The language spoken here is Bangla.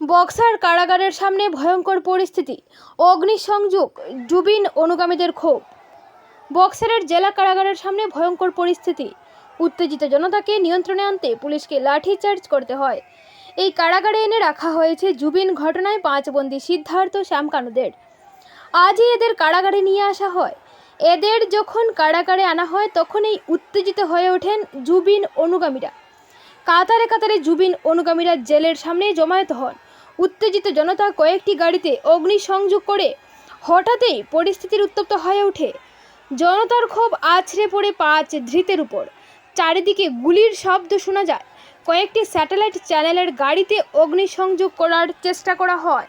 বক্সার কারাগারের সামনে ভয়ঙ্কর পরিস্থিতি, অগ্নিসংযোগ, জুবিন অনুগামীদের ক্ষোভ। বক্সারের জেলা কারাগারের সামনে ভয়ঙ্কর পরিস্থিতি, উত্তেজিত জনতাকে নিয়ন্ত্রণে আনতে পুলিশকে লাঠিচার্জ করতে হয়। এই কারাগারে এনে রাখা হয়েছে জুবিন ঘটনায় পাঁচ বন্দি সিদ্ধার্থ শ্যামকানুদের আজই এদের কারাগারে নিয়ে আসা হয়। এদের যখন কারাগারে আনা হয় তখন এই উত্তেজিত হয়ে ওঠেন জুবিন অনুগামীরা। কাতারে কাতারে জুবিন অনুগামীরা জেলের সামনে জমায়েত হন। উত্তেজিত জনতা কয়েকটি গাড়িতে অগ্নিসংযোগ করে হঠাৎই পরিস্থিতির উত্তপ্ত হয়ে ওঠে। জনতার ক্ষোভ আছড়ে পড়ে পাঁচ ধৃতের উপর। চারিদিকে গুলির শব্দ শোনা যায়। কয়েকটি স্যাটেলাইট চ্যানেলের গাড়িতে অগ্নিসংযোগ করার চেষ্টা করা হয়।